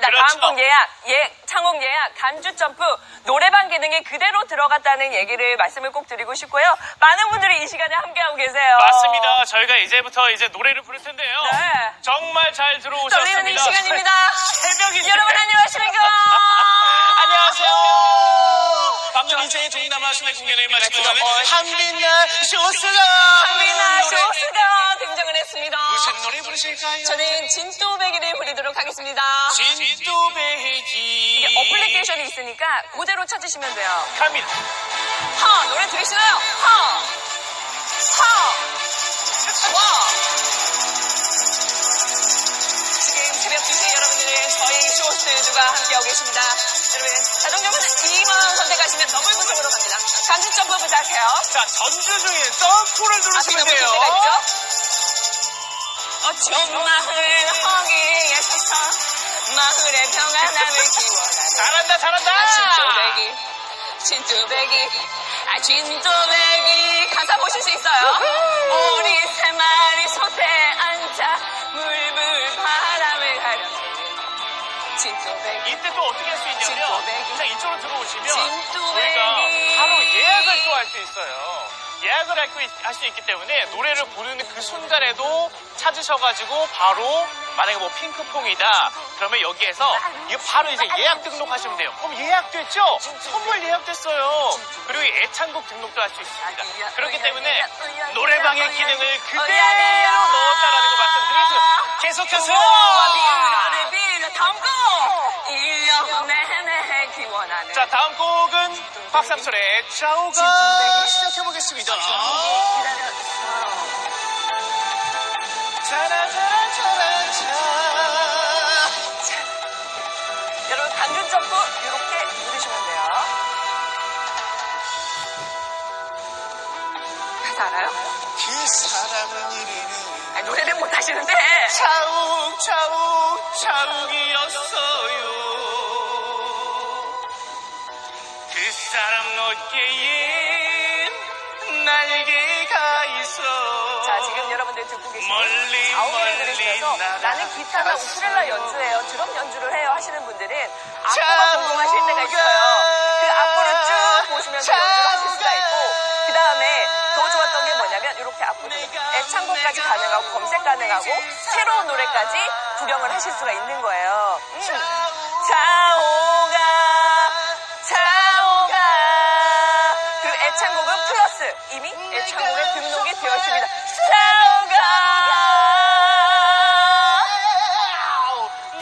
맞습니다. 그렇죠. 다음 곡 예약, 예, 창곡 예약, 간주 점프, 노래방 기능이 그대로 들어갔다는 얘기를 말씀을 꼭 드리고 싶고요. 많은 분들이 이 시간에 함께하고 계세요. 맞습니다. 저희가 이제부터 이제 노래를 부를 텐데요. 네. 정말 잘 들어오셨습니다. 떨리는 이 시간입니다. 새벽이 여러분 안녕하십니까? 안녕하세요. 방금 이제 동남아 시내 공연에 마치고 한빛날 쇼스가 한비나 쇼스가 등장을 했습니다. 노래 부르실까요? 저는 진또배기를 부르도록 하겠습니다. 진또배기 이게 어플리케이션이 있으니까 그대로 찾으시면 돼요. 갑니다. 하 노래 들으시나요? 하! 하! 와! 지금 새벽 2시에 여러분들은 저희 쇼스들과 함께하고 계십니다. 여러분 자동적으로 2번 선택하시면 더블 구성으로 갑니다. 간주 점프 부탁해요. 자, 전주 중에 점프를 앞에 누르시면 넘을 돼요. 때 어촌 마을 허기에 서서 마을의 평안함을 기원하는 잘한다, 잘한다. 아, 진또배기, 진또배기, 아, 진또배기. 가사 보실 수 있어요. 우리 세 마리 솥에 앉아 물물 바람을 가려주는 진또배기. 이때 또 어떻게 할 수 있냐면 진또배기. 자 이쪽으로 들어오시면 진또배기. 저희가 바로 예약을 또 할 수 있어요. 예약을 할 수 있기 때문에 노래를 부르는 그 순간에도 찾으셔가지고 바로 만약에 뭐 핑크퐁이다 그러면 여기에서 바로 이제 예약 등록하시면 돼요. 그럼 예약됐죠? 선물 예약됐어요. 그리고 애창곡 등록도 할 수 있습니다. 그렇기 때문에 노래방의 기능을 그대로 넣었다라는 거. 계속해서 곡! 1년 내내 기원하는 자, 다음 곡은 박상철의 좌우가 시작해보겠습니다. 여러분 점프 이렇게 누르시면 돼요. 가사 알아요? 그 사람은 아니, 노래는 못 하시는데. 차욱 차욱 차욱이었어요 어깨엔 날개가 있어 자, 지금 여러분들 듣고 계시는 멀리, 좌우를 멀리 날아갔어. 나는 기타나 우쿨렐라 연주해요. 드럼 연주를 해요 하시는 분들은 악보가 궁금하실 때가 있어요. 그 악보를 쭉 보시면서 연주를 하실 수가 있고 그 다음에 더 좋았던 게 뭐냐면 이렇게 악보도 애창곡까지 가능하고 검색 가능하고 새로운 노래까지 구경을 하실 수가 있는 거예요. 음. 자오가 애창곡은 플러스 이미 애창곡에 등록이 되어 있습니다.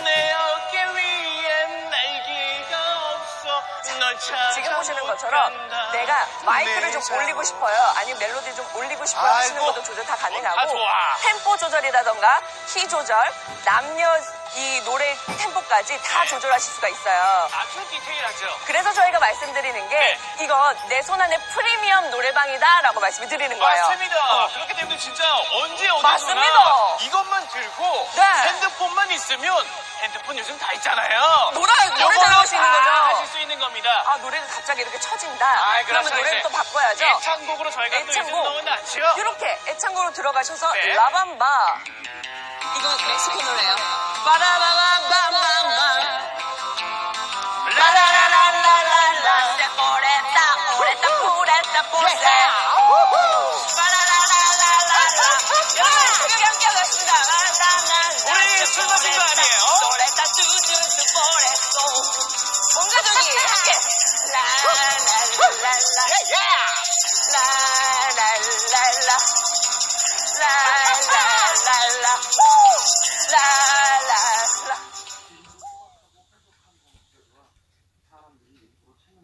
내 어깨 위엔 날개가 없어 널 찾아 지금 보시는 것처럼 내가 마이크를 좀 올리고 싶어요. 아니면 멜로디 좀 올리고 싶어요 하시는 아이고. 것도 조절 다 어, 다 가능하고 좋아. 템포 조절이라던가 키 조절, 남녀 이 노래 템포까지 다 네. 조절하실 수가 있어요. 아주 디테일하죠 그래서 저희가 말씀드리는 게 네. 이건 내 손 안에 프리미엄 노래방이다라고 말씀을 드리는 거예요. 맞습니다. 그렇기 때문에 진짜 언제 어디서나 맞습니다. 이것만 들고 네. 핸드폰만 있으면 핸드폰 요즘 다 있잖아요. 노래 노래 요거는 잘하수 있는 다 거죠. 하실 수 있는 겁니다. 아 노래가 갑자기 이렇게 쳐진다. 아, 그러면 그렇죠, 노래를. 또 바꿔야죠. 애창곡으로 저희가 또 요즘 애창곡. 넣어놨죠. 이렇게 애창곡으로 들어가셔서 네. 라밤바 이거 멕시코 노래예요. 뭔가 저기 이렇게 라라라라라